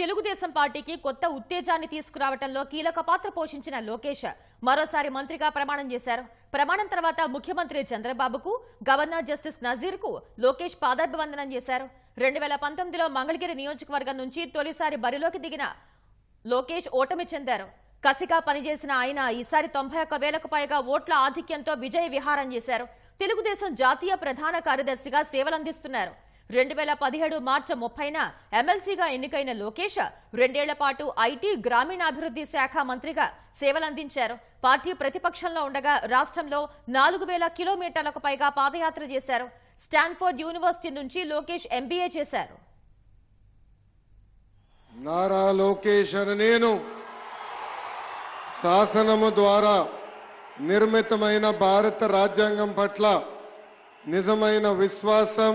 తెలుగుదేశం పార్టీకి కొత్త ఉత్తేజాన్ని తీసుకురావడంలో కీలక పాత్ర పోషించిన లోకేష్ మరోసారి మంత్రిగా ప్రమాణం చేశారు. ప్రమాణం తర్వాత ముఖ్యమంత్రి చంద్రబాబుకు గవర్నర్ జస్టిస్ నజీర్కు లోకేష్ పాదాభివందనం చేశారు. రెండు వేల పంతొమ్మిదిలో మంగళగిరి నియోజకవర్గం నుంచి తొలిసారి బరిలోకి దిగిన లోకేష్ ఓటమి చెందారు. కసిగా పనిచేసిన ఆయన ఈసారి తొంభై ఒక్క వేలకు పైగా ఓట్ల ఆధిక్యంతో విజయ విహారం చేశారు. తెలుగుదేశం జాతీయ ప్రధాన కార్యదర్శిగా సేవలందిస్తున్నారు. రెండు వేల పదిహేడు మార్చి ముప్పైన ఎమ్మెల్సీగా ఎన్నికైన లోకేష్ రెండేళ్ళ పాటు ఐటీ గ్రామీణాభివృద్ధి శాఖ మంత్రిగా సేవలందించారు. పార్టీ ప్రతిపక్షంలో ఉండగా రాష్ట్రంలో నాలుగు వేల కిలోమీటర్లకు పైగా పాదయాత్ర చేశారు. స్టాన్ఫోర్డ్ యూనివర్సిటీ నుంచి లోకేష్ ఎంబీఏ చేశారు. నారా లోకేష్ అని నేను శాసనము ద్వారా నిర్మితమైన భారత రాజ్యాంగం పట్ల నిజమైన విశ్వాసం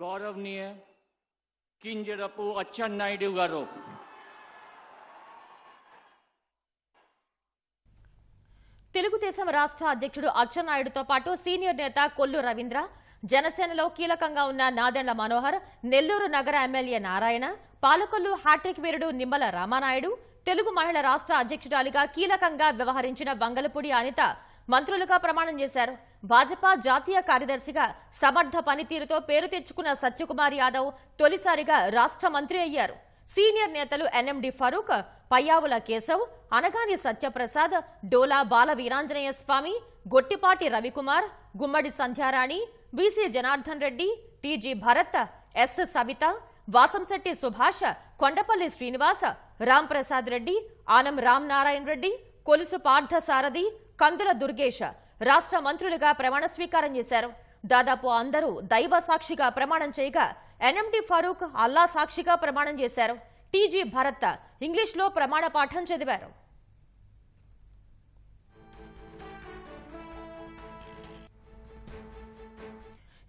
గౌరవనీయ కింజరపు అచ్చెన్నాయుడు గారు. తెలుగుదేశం రాష్ట్ర అధ్యక్షుడు అచ్చెన్నాయుడుతో పాటు సీనియర్ నేత కొల్లు రవీంద్ర జనసేనలో కీలకంగా ఉన్న నాదెండ్ల మనోహర్ నెల్లూరు నగర MLA Narayana Palakollu hat trick వీరుడు నిమ్మల రామానాయుడు తెలుగు మహిళ రాష్ట్ర అధ్యక్షురాలిగా కీలకంగా వ్యవహరించిన బంగలపూడి అనిత మంత్రులుగా ప్రమాణం చేశారు. భాజపా జాతీయ కార్యదర్శిగా సమర్థ పనితీరుతో పేరు తెచ్చుకున్న సత్యకుమార్ యాదవ్ తొలిసారిగా రాష్ట్ర మంత్రి అయ్యారు. సీనియర్ నేతలు NMD Farooq Payyavula Keshav Anagani Satyaprasad Dola Bala Veeranjaneya Swamy Gottipati Ravikumar Gummadi Sandhyarani BC Janardhan Reddy TG Bharath S Savitha Vasamsetti Subhash Kondapalli Srinivas Ramprasad Reddy Anam Ram Narayana Reddy Kolusu Partha Sarathy Kandula Durgesh రాష్ట్ర మంత్రులుగా ప్రమాణ స్వీకారం చేశారు. దాదాపు అందరూ దైవ సాక్షిగా ప్రమాణం చేయగా ఎన్ఎండి ఫారూక్ అల్లా సాక్షిగా ప్రమాణం చేశారు. టీజీ భరత్ ఇంగ్లీష్లో ప్రమాణ పాఠం చదివారు.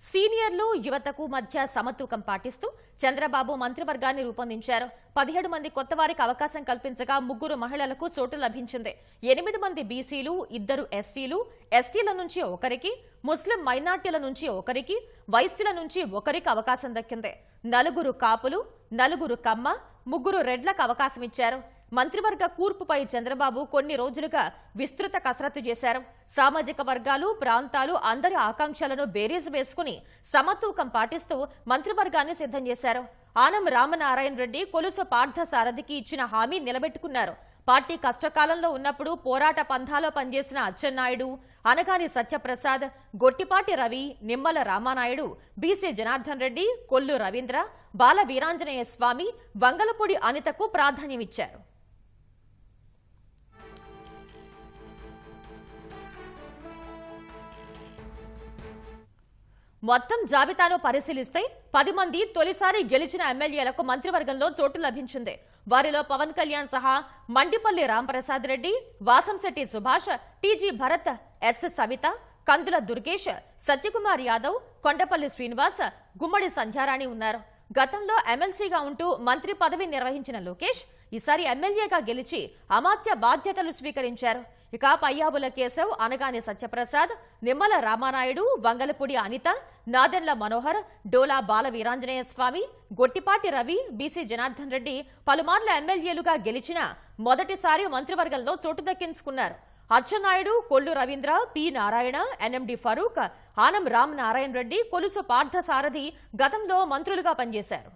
సీనియర్లు యువతకు మధ్య సమతూకం పాటిస్తూ చంద్రబాబు మంత్రివర్గాన్ని రూపొందించారు. పదిహేడు మంది కొత్త వారికి అవకాశం కల్పించగా ముగ్గురు మహిళలకు చోటు లభించింది. ఎనిమిది మంది బీసీలు ఇద్దరు ఎస్సీలు ఎస్టీల నుంచి ఒకరికి ముస్లిం మైనార్టీల నుంచి ఒకరికి వైశ్యుల నుంచి ఒకరికి అవకాశం దక్కింది. నలుగురు కాపులు నలుగురు కమ్మ ముగ్గురు రెడ్లకు అవకాశం ఇచ్చారు. మంత్రివర్గ కూర్పుపై చంద్రబాబు కొన్ని రోజులుగా విస్తృత కసరత్తు చేశారు. సామాజిక వర్గాలు ప్రాంతాలు అందరి ఆకాంక్షలను బేరీజు వేసుకుని సమతూకం పాటిస్తూ మంత్రివర్గాన్ని సిద్ధం చేశారు. ఆనం రామనారాయణ రెడ్డి కొలుసు పార్థ సారథికి ఇచ్చిన హామీ నిలబెట్టుకున్నారు. పార్టీ కష్టకాలంలో ఉన్నప్పుడు పోరాట పంథాలో పనిచేసిన అచ్చెన్నాయుడు అనగాని సత్యప్రసాద్ గొట్టిపాటి రవి నిమ్మల రామానాయుడు బీసీ జనార్దన్ రెడ్డి కొల్లు రవీంద్ర బాల వీరాంజనేయ స్వామి వంగలపూడి అనితకు ప్రాధాన్యమిచ్చారు. మొత్తం జాబితాను పరిశీలిస్తే పది మంది తొలిసారి గెలిచిన ఎమ్మెల్యేలకు మంత్రివర్గంలో చోటు లభించింది. వారిలో పవన్ కళ్యాణ్ సహా మండిపల్లి రాంప్రసాద్ రెడ్డి వాసంశెట్టి సుభాష్ టీజీ భరత్ ఎస్ సవిత కందుల దుర్గేష్ సత్యకుమార్ యాదవ్ కొండపల్లి శ్రీనివాస్ గుమ్మడి సంధ్యారాణి ఉన్నారు. గతంలో ఎమ్మెల్సీగా ఉంటూ మంత్రి పదవి నిర్వహించిన లోకేష్ ఈసారి ఎమ్మెల్యేగా గెలిచి అమాత్య బాధ్యతలు స్వీకరించారు. ఇక పయ్యాబుల కేశవ్ అనగాని సత్యప్రసాద్ నిమ్మల రామానాయుడు వంగలపూడి అనిత నాదెండ్ల మనోహర్ డోలా బాల వీరాంజనేయ స్వామి గొట్టిపాటి రవి బీసీ జనార్దన్ రెడ్డి పలుమార్ల ఎమ్మెల్యేలుగా గెలిచిన మొదటిసారి మంత్రివర్గంలో చోటు దక్కించుకున్నారు. అచ్చెన్నాయుడు కొల్లు రవీంద్ర పి నారాయణ ఎన్ఎండి ఫరూక్ ఆనం రామ్ నారాయణ రెడ్డి కొలుసు పార్థసారథి గతంలో మంత్రులుగా పనిచేశారు.